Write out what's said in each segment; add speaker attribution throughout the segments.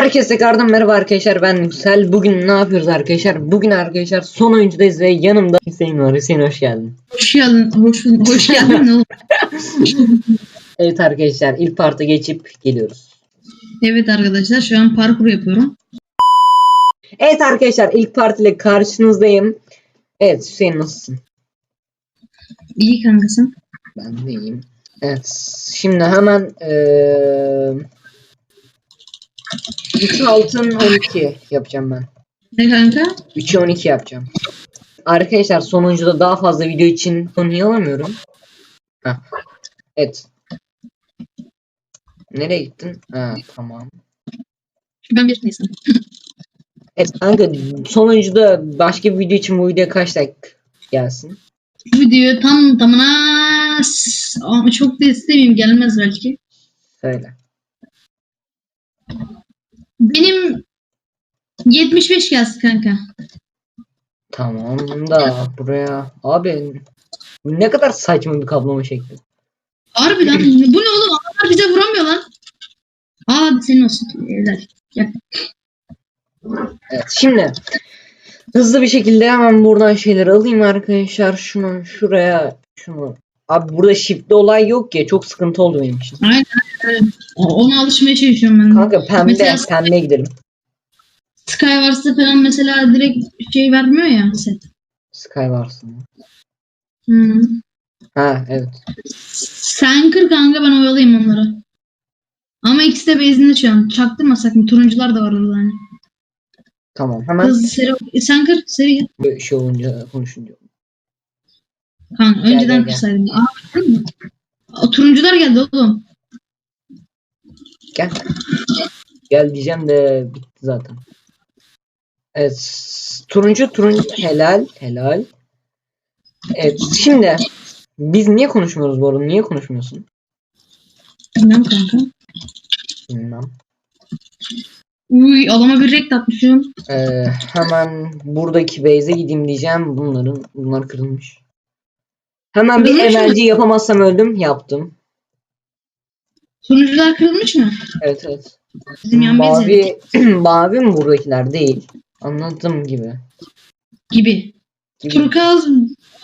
Speaker 1: Herkese tekrardan merhaba arkadaşlar ben Yüksel. Bugün ne yapıyoruz arkadaşlar? Bugün arkadaşlar son oyuncudayız ve yanımda Hüseyin var. Hüseyin hoş geldin.
Speaker 2: Hoş geldin. Hoş, hoş geldin.
Speaker 1: Evet arkadaşlar ilk parta geçip geliyoruz.
Speaker 2: evet arkadaşlar şu an parkur yapıyorum.
Speaker 1: Evet arkadaşlar ilk part ile karşınızdayım. Evet Hüseyin nasılsın?
Speaker 2: İyi kankasın.
Speaker 1: Ben de iyiyim. Evet şimdi hemen eee 3 altın 12 yapacağım ben.
Speaker 2: Ne kanka?
Speaker 1: 3'e 12 yapacağım. Arkadaşlar sonuncuda daha fazla video için niye alamıyorum? Heh. Evet. Nereye gittin? Ha tamam.
Speaker 2: Ben bir neyse.
Speaker 1: Evet kanka sonuncuda başka bir video için bu video kaç like gelsin?
Speaker 2: Bu video tam tamına s- ama çok da istemeyeyim gelmez belki.
Speaker 1: Söyle.
Speaker 2: Benim 75 gelsin kanka.
Speaker 1: Tamam da buraya abi bu ne kadar saçma bir kaplama şekli.
Speaker 2: Harbi lan bu ne oğlum adamlar bize vuramıyor lan. Aa senin olsun. Evler. Gel.
Speaker 1: Evet şimdi hızlı bir şekilde hemen buradan şeyleri alayım arkadaşlar. Şunu şuraya şunu. Abi burada shift'li olay yok ya çok sıkıntı oldu benim için.
Speaker 2: Aynen. evet. Ona alışmaya çalışıyorum ben. de.
Speaker 1: Kanka pembe
Speaker 2: Mesela-
Speaker 1: pembe gidelim.
Speaker 2: Skywars'ta falan mesela direkt şey vermiyor ya set.
Speaker 1: Skywars'ın.
Speaker 2: Hmm.
Speaker 1: Ha evet.
Speaker 2: Sen kır kanka ben oyalayayım onları. Ama ikisi de base'inde şu an. Çaktırmasak mı? Turuncular da var orada hani.
Speaker 1: Tamam. Hemen
Speaker 2: Hızlı seri. Sen kır seri gel.
Speaker 1: bir şey olunca konuşunca. Gel,
Speaker 2: önceden
Speaker 1: gel, gel.
Speaker 2: Aa? Aa, turuncular geldi oğlum.
Speaker 1: Gel. Gel diyeceğim de bitti zaten. Evet. Turuncu turuncu helal helal. Evet şimdi biz niye konuşmuyoruz bu arada? Niye konuşmuyorsun?
Speaker 2: Bilmem kanka.
Speaker 1: Bilmem.
Speaker 2: Uy adama bir rekt atmışım.
Speaker 1: Ee, hemen buradaki base'e gideyim diyeceğim. Bunların bunlar kırılmış. Hemen bir? MLG yapamazsam öldüm. Yaptım.
Speaker 2: Turuncular kırılmış mı?
Speaker 1: Evet evet.
Speaker 2: Bizim yan
Speaker 1: Mavi, mavi mi buradakiler değil. Anladım gibi.
Speaker 2: gibi.
Speaker 1: gibi.
Speaker 2: Turkaz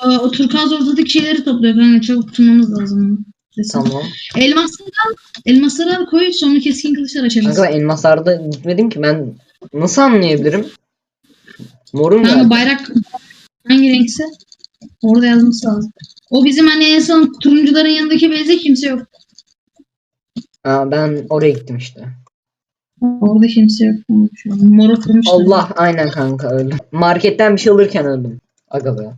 Speaker 2: e, o turkaz ortadaki şeyleri topluyor kanka. Çabuk tutmamız lazım.
Speaker 1: Tamam.
Speaker 2: Elmasları al. Elmasları al koy sonra keskin kılıçlar açarız.
Speaker 1: Kanka ben elmaslarda gitmedim ki ben nasıl anlayabilirim? Morun
Speaker 2: Kanka
Speaker 1: geldi.
Speaker 2: bayrak hangi renkse orada yazması lazım. O bizim hani en son turuncuların yanındaki beyze kimse yok.
Speaker 1: Ha, ben oraya gittim işte.
Speaker 2: Orada kimse yok. Şu an Moru kırmışlar.
Speaker 1: Allah aynen kanka öldüm. Marketten bir şey alırken öldüm. Aga be.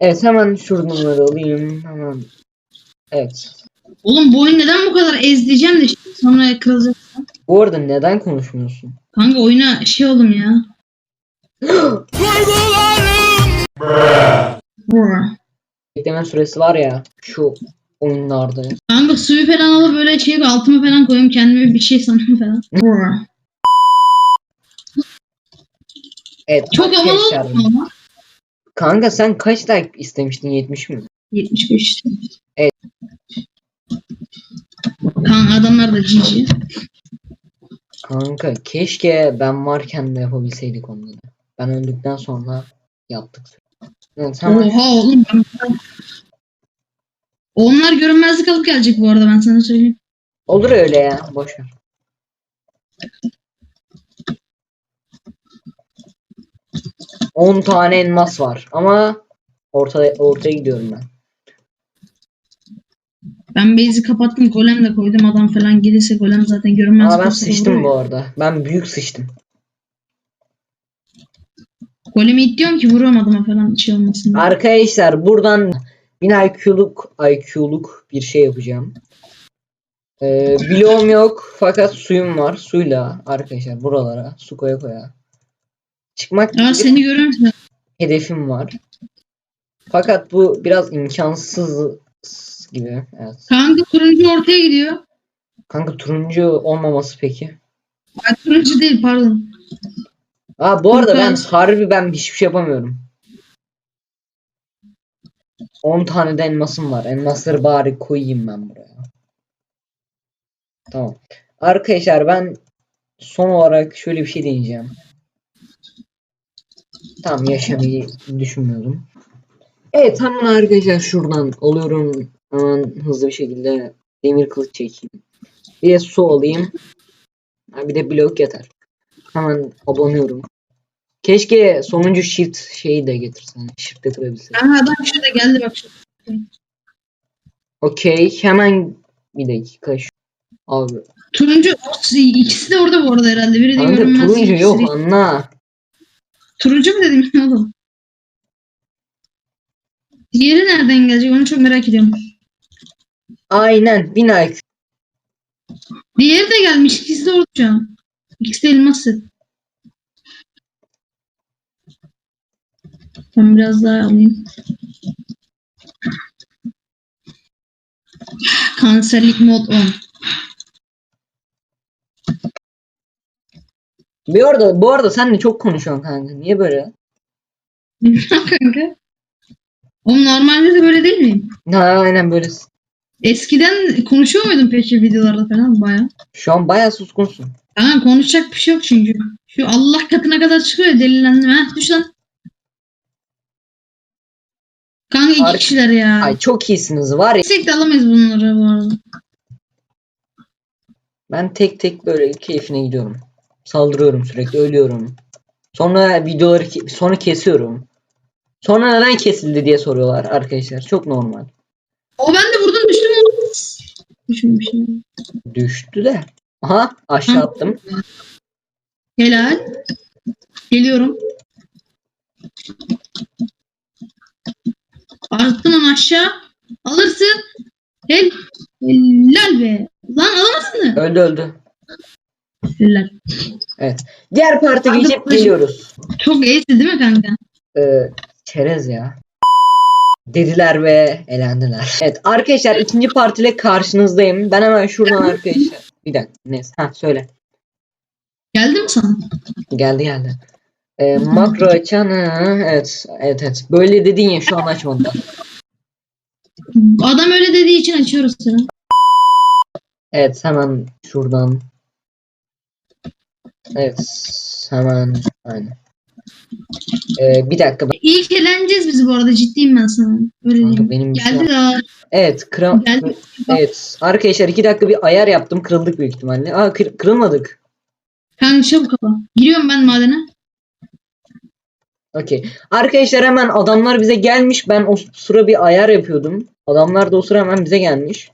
Speaker 1: Evet hemen şuradanları alayım. Hemen. Evet.
Speaker 2: Oğlum bu oyun neden bu kadar ezleyeceğim de sonra kırılacak.
Speaker 1: Bu arada neden konuşmuyorsun?
Speaker 2: Kanka oyuna şey oğlum ya. Brr.
Speaker 1: Bekleme süresi var ya şu oyunlarda.
Speaker 2: Kanka suyu falan alıp böyle şey altıma falan koyayım kendime bir şey sanırım falan.
Speaker 1: Evet.
Speaker 2: Çok havalı ama.
Speaker 1: Kanka sen kaç like istemiştin? 70 mi?
Speaker 2: 75 işte.
Speaker 1: Evet.
Speaker 2: Kanka adamlar da cici.
Speaker 1: Kanka keşke ben varken de yapabilseydik onları. Ben öldükten sonra yaptık.
Speaker 2: Oha oğlum. ben- Onlar görünmezlik alıp gelecek bu arada ben sana söyleyeyim.
Speaker 1: Olur öyle ya. Boş ver. On tane elmas var ama ortaya ortaya gidiyorum ben.
Speaker 2: Ben base'i kapattım golem de koydum adam falan gelirse golem zaten görünmez.
Speaker 1: Aa ben sıçtım
Speaker 2: vuruyor.
Speaker 1: bu arada. Ben büyük sıçtım.
Speaker 2: Golemi itliyorum ki vuruyorum adama falan bir şey olmasın. diye.
Speaker 1: Arkadaşlar buradan 1000 IQ'luk IQ'luk bir şey yapacağım. Ee, bloğum yok fakat suyum var. Suyla arkadaşlar buralara su koya koya. Çıkmak
Speaker 2: Aa
Speaker 1: gibi
Speaker 2: seni görüyorum.
Speaker 1: hedefim var. Fakat bu biraz imkansız gibi. Evet.
Speaker 2: Kanka turuncu ortaya gidiyor.
Speaker 1: Kanka turuncu olmaması peki.
Speaker 2: Ay, turuncu değil pardon.
Speaker 1: Aa bu arada ben harbi ben hiçbir şey yapamıyorum. 10 tane de elmasım var. Elmasları bari koyayım ben buraya. Tamam. Arkadaşlar ben son olarak şöyle bir şey deneyeceğim. Tamam yaşamayı düşünmüyordum. Evet hemen arkadaşlar şuradan alıyorum. Hemen hızlı bir şekilde demir kılıç çekeyim. Bir de su alayım. Ha, Bir de blok yeter. Hemen abanıyorum. Keşke sonuncu shift şeyi de getirsen. Shift de kırabilsem.
Speaker 2: Kanka adam şurada geldi bak şurada.
Speaker 1: Okey. Hemen bir dakika. Şu... Abi.
Speaker 2: Turuncu ikisi de orada bu arada herhalde. Biri de
Speaker 1: Kanka
Speaker 2: görünmez.
Speaker 1: turuncu yok
Speaker 2: de-
Speaker 1: anla.
Speaker 2: Turuncu mu dedim ya oğlum? Diğeri nereden gelecek onu çok merak ediyorum.
Speaker 1: Aynen. Bin IQ.
Speaker 2: Diğeri de gelmiş. İkisi de orada şu an. İkisi de elmas set. Ben biraz daha alayım. Kanserlik mod 10.
Speaker 1: Bir arada, bu arada sen de çok konuşuyorsun kanka. Niye böyle?
Speaker 2: Kanka. Oğlum normalde de böyle değil miyim?
Speaker 1: Ha, aynen böylesin.
Speaker 2: Eskiden konuşuyor muydun peki videolarda falan baya?
Speaker 1: Şu an bayağı suskunsun.
Speaker 2: Kanka konuşacak bir şey yok çünkü. Şu Allah katına kadar çıkıyor delilendim. Ha düş lan. İki
Speaker 1: Arka-
Speaker 2: kişiler ya.
Speaker 1: Ay çok iyisiniz var ya.
Speaker 2: Tek de alamayız bunları bu arada.
Speaker 1: Ben tek tek böyle keyfine gidiyorum. Saldırıyorum sürekli ölüyorum. Sonra videoları ke- sonra kesiyorum. Sonra neden kesildi diye soruyorlar arkadaşlar. Çok normal.
Speaker 2: O ben de vurdum düştüm ya.
Speaker 1: Düştü de. Aha aşağı
Speaker 2: Hı.
Speaker 1: attım.
Speaker 2: Helal. Geliyorum. Attım onu aşağı. Alırsın. Hel Helal be. Lan alamadın mı?
Speaker 1: Öldü öldü.
Speaker 2: Helal.
Speaker 1: Diğer parti
Speaker 2: Kanka,
Speaker 1: geçip geliyoruz.
Speaker 2: Çok iyiydi değil mi kanka?
Speaker 1: Ee, çerez ya. Dediler ve elendiler. Evet arkadaşlar ikinci partiyle karşınızdayım. Ben hemen şuradan arkadaşlar. Bir dakika. Neyse. Ha söyle.
Speaker 2: Geldi mi sana?
Speaker 1: Geldi geldi. Ee, makro açan ha, evet evet evet. Böyle dedin ya şu an açmadılar.
Speaker 2: Adam öyle dediği için açıyoruz sana.
Speaker 1: Evet hemen şuradan. Evet hemen aynen. Ee, bir dakika ben-
Speaker 2: İlk eğleneceğiz biz bu arada ciddiyim ben sana. Öyle
Speaker 1: kanka
Speaker 2: diyeyim.
Speaker 1: benim şu
Speaker 2: Geldi daha.
Speaker 1: Evet kıra
Speaker 2: Geldi.
Speaker 1: evet arkadaşlar iki dakika bir ayar yaptım kırıldık büyük ihtimalle. Aa kır- kırılmadık.
Speaker 2: Kanka çabuk kapa. Giriyorum ben madene.
Speaker 1: Okey. Arkadaşlar hemen adamlar bize gelmiş. Ben o sıra bir ayar yapıyordum. Adamlar da o sıra hemen bize gelmiş.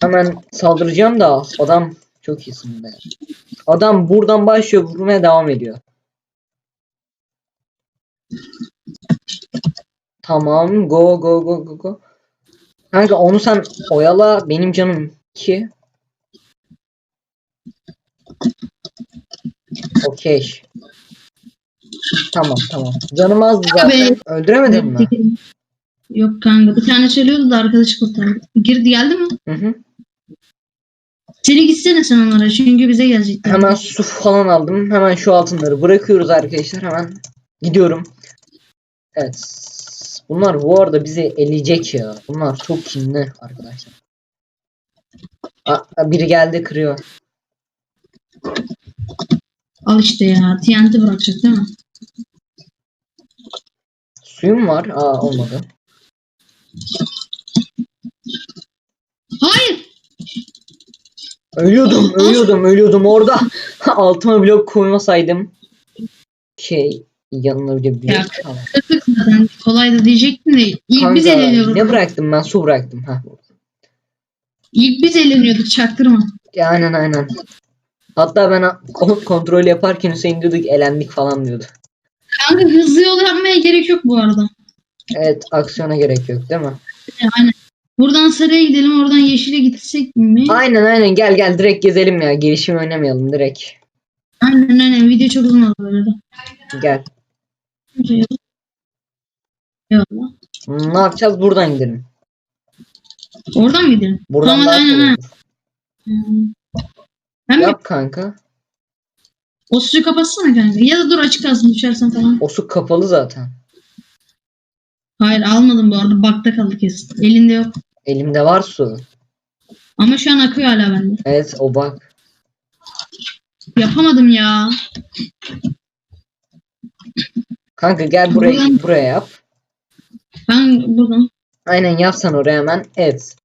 Speaker 1: Hemen saldıracağım da adam çok iyisin be. Adam buradan başlıyor vurmaya devam ediyor. Tamam go go go go go. Kanka onu sen oyala benim canım 2. Okey. Tamam tamam. Canım azdı zaten. Öldüremedin mi?
Speaker 2: Yok kanka bir tane söylüyordu da arkadaşı kurtardı. Girdi geldi mi?
Speaker 1: Hı hı.
Speaker 2: Seni gitsene sen onlara çünkü bize gelecekler.
Speaker 1: Hemen su falan aldım. Hemen şu altınları bırakıyoruz arkadaşlar. Hemen gidiyorum. Evet. Bunlar bu arada bizi eleyecek ya. Bunlar çok kinli arkadaşlar. Aa, biri geldi kırıyor.
Speaker 2: Al işte ya TNT bırakacak değil mi?
Speaker 1: Suyum var. Aa olmadı.
Speaker 2: Hayır.
Speaker 1: Ölüyordum, ölüyordum, ölüyordum orada. Altıma blok koymasaydım. Şey yanına bir de bir
Speaker 2: Ya. Kırdık zaten. Kolay da diyecektim de ilk biz eğleniyorduk.
Speaker 1: ne bıraktım ben? Su bıraktım. Heh.
Speaker 2: İlk biz eğleniyorduk çaktırma.
Speaker 1: Ya, aynen aynen. Hatta ben kon- kontrol yaparken Hüseyin diyorduk elendik falan diyordu.
Speaker 2: Kanka hızlı yol yapmaya gerek yok bu arada.
Speaker 1: Evet aksiyona gerek yok değil mi?
Speaker 2: Yani buradan sarıya gidelim oradan yeşile gitsek mi?
Speaker 1: Aynen aynen gel gel direkt gezelim ya. Gelişim oynamayalım direkt.
Speaker 2: Aynen aynen video çok uzun oldu böyle.
Speaker 1: Gel.
Speaker 2: Eyvallah.
Speaker 1: Ne yapacağız? Buradan gidelim.
Speaker 2: Oradan mı gidelim?
Speaker 1: Buradan
Speaker 2: Tamam,
Speaker 1: daha
Speaker 2: aynen,
Speaker 1: kolay
Speaker 2: aynen.
Speaker 1: olur.
Speaker 2: Hmm. Ben?
Speaker 1: Yap kanka.
Speaker 2: O suyu kapatsana kanka. Ya da dur açık kalsın düşersen falan.
Speaker 1: O su kapalı zaten.
Speaker 2: Hayır almadım bu arada. Bakta kaldı kesin. Elinde yok.
Speaker 1: Elimde var su.
Speaker 2: Ama şu an akıyor hala bende.
Speaker 1: Evet o bak.
Speaker 2: Yapamadım ya.
Speaker 1: Kanka gel buraya
Speaker 2: Buradan-
Speaker 1: buraya yap.
Speaker 2: Ben buradan.
Speaker 1: Aynen yapsan oraya hemen. Evet.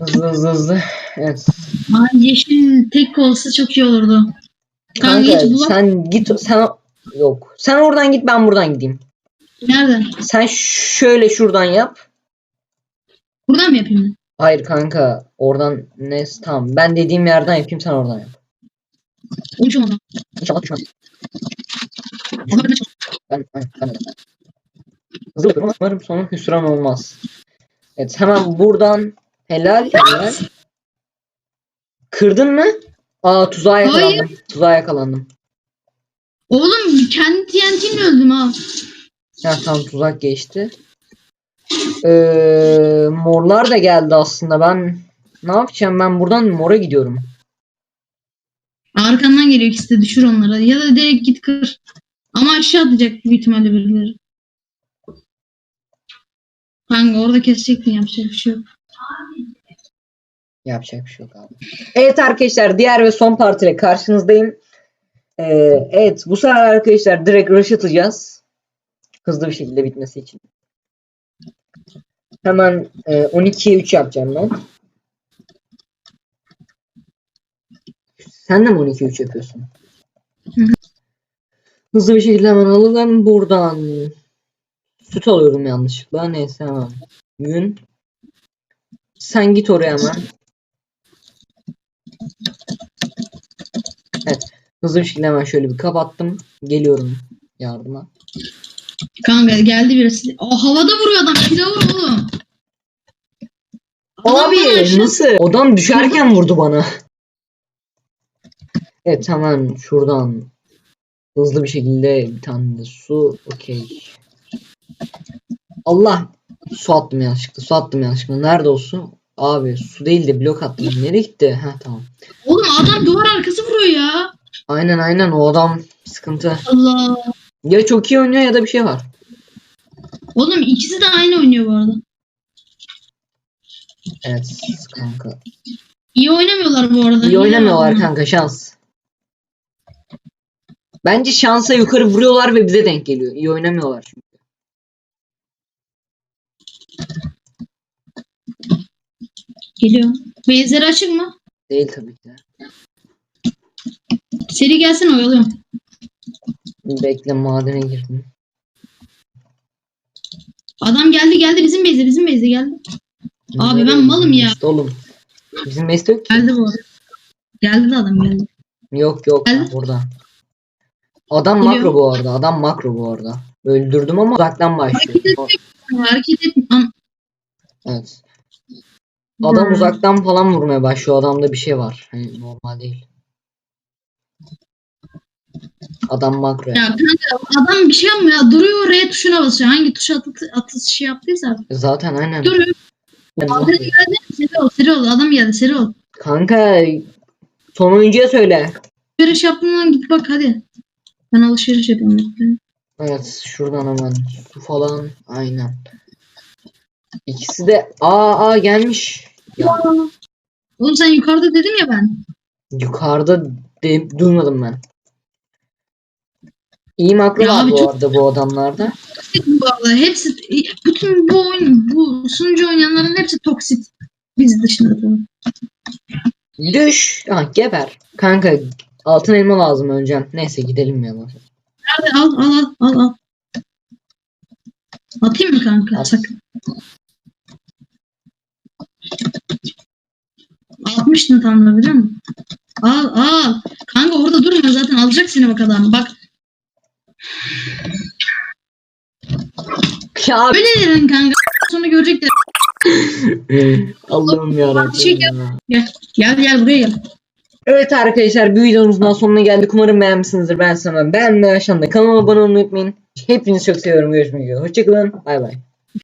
Speaker 1: Hızlı hızlı hızlı. Evet.
Speaker 2: Ay yeşil tek olsa çok iyi olurdu. Kanka,
Speaker 1: Kanka
Speaker 2: hiç bulam-
Speaker 1: sen git sen yok. Sen oradan git ben buradan gideyim.
Speaker 2: Nereden?
Speaker 1: Sen şöyle şuradan yap.
Speaker 2: Buradan mı yapayım ben?
Speaker 1: Hayır kanka oradan ne tamam ben dediğim yerden yapayım sen oradan yap.
Speaker 2: Uçmadan.
Speaker 1: İnşallah düşmez.
Speaker 2: Ben
Speaker 1: Ben, ben, ben. Hızlı yapıyorum ama umarım sonra hüsran olmaz. Evet hemen buradan helal helal. Kırdın mı? Aa tuzağa yakalandım. Tuzağa yakalandım.
Speaker 2: Oğlum kendi TNT'mle öldüm ha.
Speaker 1: Ya tamam tuzak geçti. Ee, morlar da geldi aslında. Ben ne yapacağım? Ben buradan mora gidiyorum.
Speaker 2: Arkandan geliyor ikisi de düşür onları. Ya da direkt git kır. Ama aşağı atacak büyük ihtimalle birileri. Kanka orada kesecektin yapacak bir şey yok.
Speaker 1: Yapacak bir şey yok abi. Evet arkadaşlar diğer ve son partiyle karşınızdayım. Ee, evet bu sefer arkadaşlar direkt rush atacağız. Hızlı bir şekilde bitmesi için. Hemen e, 12'ye 3 yapacağım ben. Sen de mi 12'ye 3 yapıyorsun?
Speaker 2: Hı hı.
Speaker 1: Hızlı bir şekilde hemen alalım. Buradan süt alıyorum yanlışlıkla. Neyse hemen. Gün. Sen git oraya hemen. Evet. Hızlı bir şekilde hemen şöyle bir kapattım. Geliyorum yardıma.
Speaker 2: Kanka geldi birisi. O havada vuruyor adam. Kilo vur oğlum. Adam
Speaker 1: Abi
Speaker 2: aşağı-
Speaker 1: nasıl? Odam düşerken vurdu bana. Evet hemen şuradan hızlı bir şekilde bir tane de su. Okey. Allah. Su attım yanlışlıkla. Su attım yanlışlıkla. Nerede o su? Abi su değil de blok attım. Nereye gitti? Heh tamam.
Speaker 2: Oğlum adam duvar arkası vuruyor ya.
Speaker 1: Aynen aynen o adam sıkıntı.
Speaker 2: Allah.
Speaker 1: Ya çok iyi oynuyor ya da bir şey var.
Speaker 2: Oğlum ikisi de aynı oynuyor bu arada.
Speaker 1: Evet kanka.
Speaker 2: İyi oynamıyorlar bu arada.
Speaker 1: İyi oynamıyorlar kanka şans. Bence şansa yukarı vuruyorlar ve bize denk geliyor. İyi oynamıyorlar çünkü.
Speaker 2: Geliyor. Beyzleri açık mı?
Speaker 1: Değil tabii ki. de.
Speaker 2: Seri gelsin oyalıyorum.
Speaker 1: Bekle madene girdim.
Speaker 2: Adam geldi geldi bizim beyze bizim beyze geldi. Abi ben malım ya.
Speaker 1: işte Oğlum. Bizim mesle yok ki.
Speaker 2: Geldi bu arada. Geldi de adam geldi.
Speaker 1: Yok yok
Speaker 2: Geldi.
Speaker 1: burada. Adam
Speaker 2: Geliyor.
Speaker 1: makro bu arada. Adam makro bu arada. Öldürdüm ama uzaktan başlıyor.
Speaker 2: Hareket etmek hareket et. An-
Speaker 1: Evet. Adam
Speaker 2: Hmm.
Speaker 1: uzaktan falan vurmaya başlıyor. Adamda bir şey var. Hani normal değil. Adam makro.
Speaker 2: Ya kanka adam bir şey yapmıyor ya. Duruyor R tuşuna basıyor. Hangi tuşa atı, atışı yaptıysa. artık.
Speaker 1: Zaten aynen.
Speaker 2: Duruyor. Adres geldi. Seri ol seri ol. Adam geldi seri ol.
Speaker 1: Kanka son oyuncuya söyle.
Speaker 2: Alışveriş yaptığından git bak hadi. Ben alışveriş yapıyorum.
Speaker 1: Evet şuradan hemen su falan. Aynen. İkisi de aa aa gelmiş. Ya
Speaker 2: Oğlum sen yukarıda dedim ya ben.
Speaker 1: yukarıda de, duymadım ben. İyi makro var bu
Speaker 2: çok-
Speaker 1: arada bu adamlarda.
Speaker 2: Arada. Hepsi bütün bu oyun bu sunucu oynayanların hepsi toksit. Biz dışında tabii.
Speaker 1: Düş. Ha geber. Kanka altın elma lazım önce. Neyse gidelim ya.
Speaker 2: Nerede? Al al al al al. Atayım mı kanka?
Speaker 1: At.
Speaker 2: Sakın. Atmıştın tam da biliyor musun? Al al. Kanka orada durma zaten alacak seni bak adam. Bak
Speaker 1: Ya abi.
Speaker 2: öyle dedin kanka. Sonra görecekler.
Speaker 1: Allah'ım yarabbim.
Speaker 2: Şey. Gel gel gel buraya gel.
Speaker 1: Evet arkadaşlar bir videomuzun daha sonuna geldik. Umarım beğenmişsinizdir. Ben sana beğenmeyi aşağıda kanalıma abone olmayı unutmayın. Hepinizi çok seviyorum. Görüşmek üzere. Hoşçakalın. Bay bay.